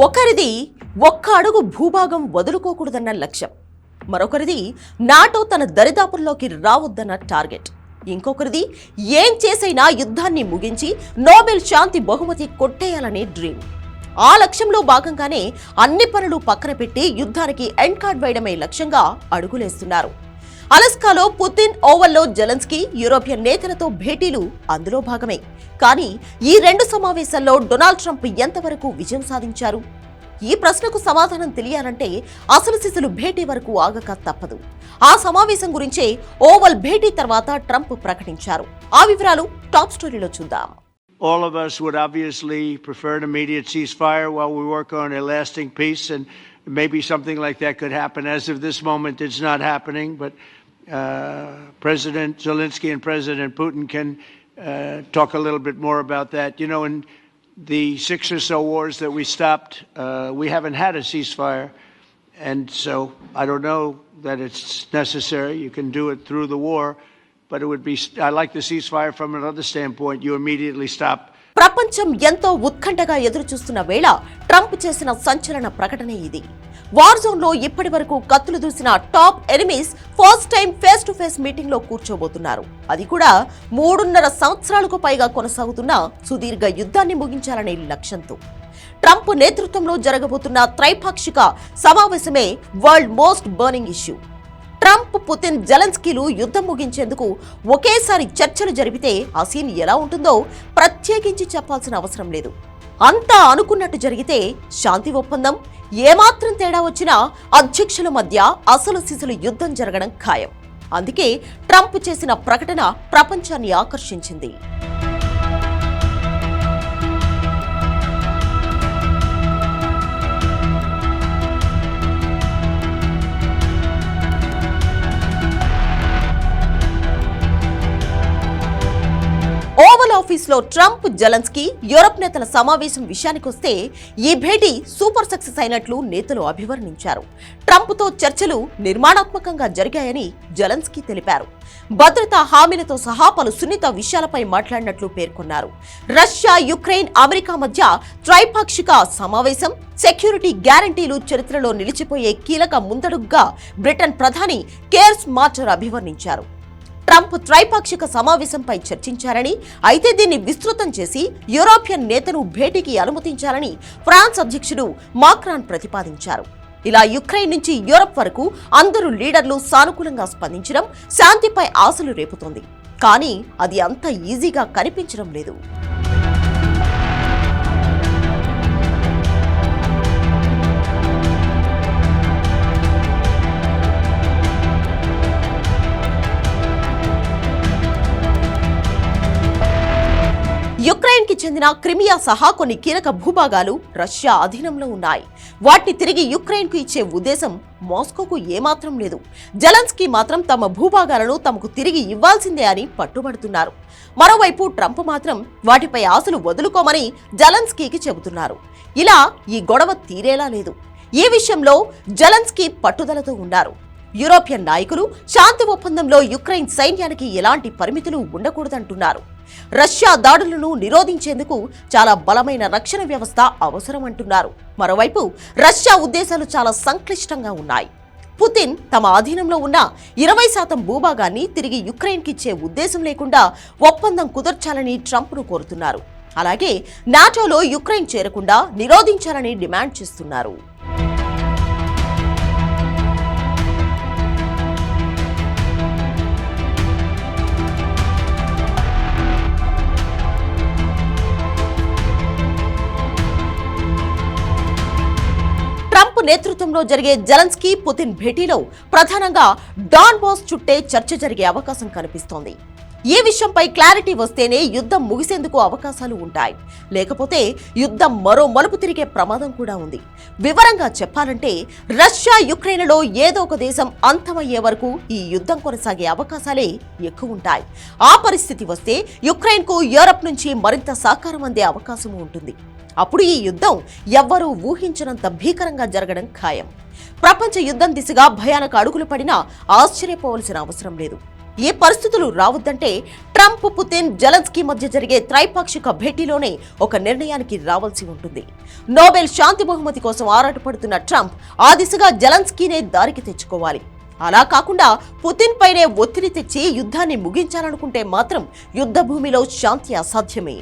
ఒకరిది ఒక్క అడుగు భూభాగం వదులుకోకూడదన్న లక్ష్యం. మరొకరిది నాటో తన దరిదాపుల్లోకి రావద్దన్న టార్గెట్. ఇంకొకరిది ఏం చేసైనా యుద్ధాన్ని ముగించి నోబెల్ శాంతి బహుమతి కొట్టేయాలనే డ్రీమ్. ఆ లక్ష్యంలో భాగంగానే అన్ని పనులు పక్కన పెట్టి యుద్ధానికి ఎండ్ కార్డ్ వేయడమే లక్ష్యంగా అడుగులేస్తున్నారు. అలస్కాలో పుతిన్ ఓవల్లో జెలెన్స్కీ యూరోపియన్ నేతలతో భేటీలు అందులో భాగమే. కానీ ఈ రెండు సమావేశాల్లో డొనాల్డ్ ట్రంప్ ఎంతవరకు విజయం సాధించారు? ఈ ప్రశ్నకు సమాధానం తెలియాలంటే అసలు సిసలు భేటీ వరకు ఆగక తప్పదు. ఆ సమావేశం గురించే ఓవల్ భేటీ తర్వాత ట్రంప్ ప్రకటించారు. ఆ వివరాలు టాప్ స్టోరీలో చూద్దాం. All of us would obviously prefer an immediate ceasefire while we work on a lasting peace, and maybe something like that could happen. As of this moment, it's not happening, but uh, President Zelensky and President Putin can uh, talk a little bit more about that. You know, in the six or so wars that we stopped, uh, we haven't had a ceasefire, and so I don't know that it's necessary. You can do it through the war. But it would be, I like the ceasefire from another standpoint. You immediately stop ప్రపంచం ఎంతో ఉత్కంఠగా ఎదురుచూస్తున్న వేళ Trump చేసిన సంచలన ప్రకటనే ఇది. War జోన్లో ఇప్పటి వరకు కత్తులు దూసిన top enemies first time face to face మీటింగ్లో కూర్చోబోతున్నారు. అది కూడా మూడున్నర సంవత్సరాలకు పైగా కొనసాగుతున్న సుదీర్ఘ యుద్ధాన్ని ముగించాలనే లక్ష్యంతో. ట్రంప్ నేతృత్వంలో జరగబోతున్న త్రైపాక్షిక సమావేశమే world most burning issue. Trump Putin జెలెన్స్కీలు యుద్ధం ముగించేందుకు ఒకేసారి చర్చలు జరిపితే ఆ సీన్ ఎలా ఉంటుందో ప్రత్యేకించి చెప్పాల్సిన అవసరం లేదు. అంతా అనుకున్నట్టు జరిగితే శాంతి ఒప్పందం ఏమాత్రం తేడా వచ్చినా అధ్యక్షుల మధ్య అసలు సిసలు యుద్ధం జరగడం ఖాయం. అందుకే ట్రంప్ చేసిన ప్రకటన ప్రపంచాన్ని ఆకర్షించింది. ఆఫీస్లో ట్రంప్ జలన్స్కీ యూరప్ నేతల సమావేశం విషయానికొస్తే ఈ భేటీ సూపర్ సక్సెస్ అయినట్లు నేతలు అభివర్ణించారు. ట్రంప్తో చర్చలు నిర్మాణాత్మకంగా జరిగాయని జలన్స్కీ తెలిపారు. భద్రతా హామీలతో సహా పలు సున్నిత విషయాలపై మాట్లాడినట్లు పేర్కొన్నారు. రష్యా యుక్రెయిన్ అమెరికా మధ్య త్రైపాక్షిక సమావేశం సెక్యూరిటీ గ్యారంటీలు చరిత్రలో నిలిచిపోయే కీలక ముందడుగ్గా బ్రిటన్ ప్రధాని కేర్ స్మార్టర్ అభివర్ణించారు. ట్రంప్ త్రైపాక్షిక సమావేశంపై చర్చించారని అయితే దీన్ని విస్తృతం చేసి యూరోపియన్ నేతను భేటీకి అనుమతించాలని ఫ్రాన్స్ అధ్యక్షుడు మాక్రాన్ ప్రతిపాదించారు. ఇలా యుక్రెయిన్ నుంచి యూరప్ వరకు అందరూ లీడర్లు సానుకూలంగా స్పందించడం శాంతిపై ఆశలు రేపుతోంది. కానీ అది అంత ఈజీగా కనిపించడం లేదు. చెందిన క్రిమియా సహా కొన్ని కీలక భూభాగాలు రష్యా అధీనంలో ఉన్నాయి. వాటిని తిరిగి యుక్రెయిన్కు ఇచ్చే ఉద్దేశం మాస్కోకు ఏమాత్రం లేదు. జలన్స్కీ మాత్రం తమ భూభాగాలను తమకు తిరిగి ఇవ్వాల్సిందే అని పట్టుబడుతున్నారు. మరోవైపు ట్రంప్ మాత్రం వాటిపై ఆశలు వదులుకోమని జలన్స్కీకి చెబుతున్నారు. ఇలా ఈ గొడవ తీరేలా లేదు. ఈ విషయంలో జలన్స్కీ పట్టుదలతో ఉన్నారు. యూరోపియన్ నాయకులు శాంతి ఒప్పందంలో యుక్రెయిన్ సైన్యానికి ఎలాంటి పరిమితులు ఉండకూడదంటున్నారు. రష్యా దాడులను నిరోధించేందుకు చాలా బలమైన రక్షణ వ్యవస్థ అవసరమంటున్నారు మరోవైపు రష్యా ఉద్దేశాలు చాలా సంక్లిష్టంగా ఉన్నాయి. పుతిన్ తమ అధీనంలో ఉన్న ఇరవై శాతం భూభాగాన్ని తిరిగి యుక్రెయిన్కి ఇచ్చే ఉద్దేశం లేకుండా ఒప్పందం కుదర్చాలని ట్రంప్ను కోరుతున్నారు. అలాగే నాటోలో యుక్రెయిన్ చేరకుండా నిరోధించాలని డిమాండ్ చేస్తున్నారు. నేతృత్వంలో జరిగే జలన్స్కీ పుతిన్ భేటీలో ప్రధానంగా డాన్ బాస్ చుట్టే చర్చ జరిగే అవకాశం కనిపిస్తోంది. ఈ విషయంపై క్లారిటీ వస్తేనే యుద్ధం ముగిసేందుకు అవకాశాలు ఉంటాయి. లేకపోతే యుద్ధం మరో మలుపు తిరిగే ప్రమాదం కూడా ఉంది. వివరంగా చెప్పాలంటే రష్యా యుక్రెయిన్లో ఏదో ఒక దేశం అంతమయ్యే వరకు ఈ యుద్ధం కొనసాగే అవకాశాలే ఎక్కువ ఉంటాయి ఆ పరిస్థితి వస్తే యుక్రెయిన్కు యూరప్ నుంచి మరింత సహకారం అందే అవకాశం ఉంటుంది. అప్పుడు ఈ యుద్ధం ఎవ్వరూ ఊహించినంత భీకరంగా జరగడం ఖాయం. ప్రపంచ యుద్ధం దిశగా భయానక అడుగులు పడినా ఆశ్చర్యపోవలసిన అవసరం లేదు. ఏ పరిస్థితులు రావద్దంటే ట్రంప్ పుతిన్ జలన్స్కీ మధ్య జరిగే త్రైపాక్షిక భేటీలోనే ఒక నిర్ణయానికి రావాల్సి ఉంటుంది. నోబెల్ శాంతి బహుమతి కోసం ఆరాటపడుతున్న ట్రంప్ ఆ దిశగా జలన్స్కీనే దారికి తెచ్చుకోవాలి. అలా కాకుండా పుతిన్ పైనే ఒత్తిడి తెచ్చి యుద్ధాన్ని ముగించాలనుకుంటే మాత్రం యుద్ధ భూమిలో శాంతి అసాధ్యమే.